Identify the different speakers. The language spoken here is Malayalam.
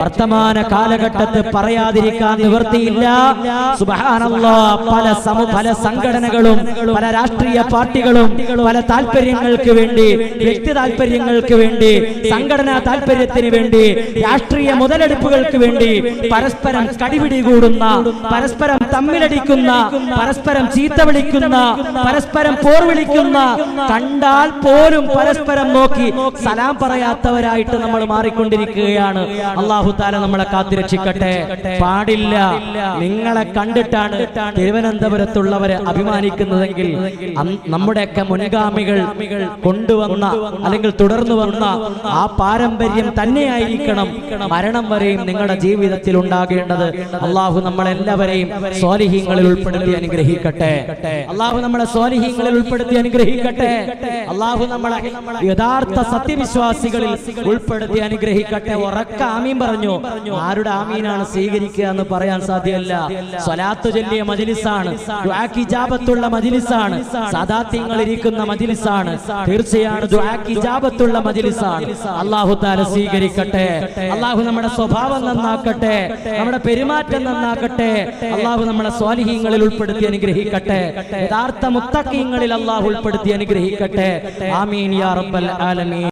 Speaker 1: വർത്തമാന കാലഘട്ടത്ത് പറയാതിരിക്കാൻ നിവൃത്തിയില്ല. സുബ്ഹാനല്ലാ പല സമു പല സംഘടനകളും പല രാഷ്ട്രീയ പാർട്ടികളും പല താല്പര്യങ്ങൾക്ക് വേണ്ടി വ്യക്തി താല്പര്യങ്ങൾക്ക് വേണ്ടി സംഘടനാ താല്പര്യത്തിന് വേണ്ടി രാഷ്ട്രീയ മുതലെടുപ്പുകൾക്ക് വേണ്ടി പരസ്പരം കടിപിടി കൂടുന്ന പരസ്പരം തമ്മിലടിക്കുന്ന പരസ്പരം ചീത്ത വിളിക്കുന്ന പരസ്പരം പോർ വിളിക്കുന്ന കണ്ടാൽ പോലും പരസ്പരം നോക്കി സലാം പറയാത്തവരായിട്ട് നമ്മൾ മാറിക്കൊണ്ടിരിക്കുകയാണ്. അള്ളാഹു താല നമ്മളെ കാത്തിരക്ഷിക്കട്ടെ. പാടില്ല. നിങ്ങളെ കണ്ടിട്ടാണ് തിരുവനന്തപുരത്തുള്ളവരെ അഭിമാനിക്കുന്നതെങ്കിൽ നമ്മുടെയൊക്കെ മുൻഗാമികൾ കൊണ്ടുവന്ന അല്ലെങ്കിൽ തുടർന്നു വന്ന ആ പാരമ്പര്യം തന്നെയായിരിക്കണം മരണം വരെയും നിങ്ങളുടെ ജീവിതത്തിൽ ഉണ്ടാകേണ്ടത്. അള്ളാഹു നമ്മളെല്ലാവരെയും സ്വാലിഹീങ്ങളിൽ ഉൾപ്പെടുത്തി അനുഗ്രഹിക്കട്ടെ. അള്ളാഹു നമ്മളെ സ്വാലിഹീങ്ങളിൽ ഉൾപ്പെടുത്തി അനുഗ്രഹിക്കട്ടെ. അള്ളാഹു നമ്മളെ യഥാർത്ഥ സത്യവിശ്വാസികളിൽ ഉൾപ്പെടുത്തി അനുഗ്രഹിക്കട്ടെ. ഉറക്ക ആമീൻ പറഞ്ഞു ആരുടെ ആമീനാണ് സ്വീകരിക്കുക എന്ന് പറയാൻ സാധ്യമല്ല സ്വലാത്ത് ചൊല്ലിയ മജിലിസാണ്. ജാപത്തുള്ള മജിലിസാണ്. സദാത്യങ്ങൾ ഇരിക്കുന്ന മജിലിസാണ്. തീർച്ചയാണ് ജാപത്തുള്ള മജിലിസാണ്. അള്ളാഹു താല സ്വീകരിക്കട്ടെ. അള്ളാഹു നമ്മുടെ സ്വഭാവം നന്നാക്കട്ടെ. നമ്മുടെ പെരുമാറ്റം നന്നാക്കട്ടെ. അള്ളാഹു നമ്മളെ സ്വാലിഹീങ്ങളിൽ ഉൾപ്പെടുത്തി അനുഗ്രഹിക്കട്ടെ. യഥാർത്ഥ മുത്തക്കീങ്ങളിൽ അള്ളാഹു ഉൾപ്പെടുത്തി അനുഗ്രഹിക്കട്ടെ. ആമീൻ യാ റബ്ബൽ ആലമീൻ.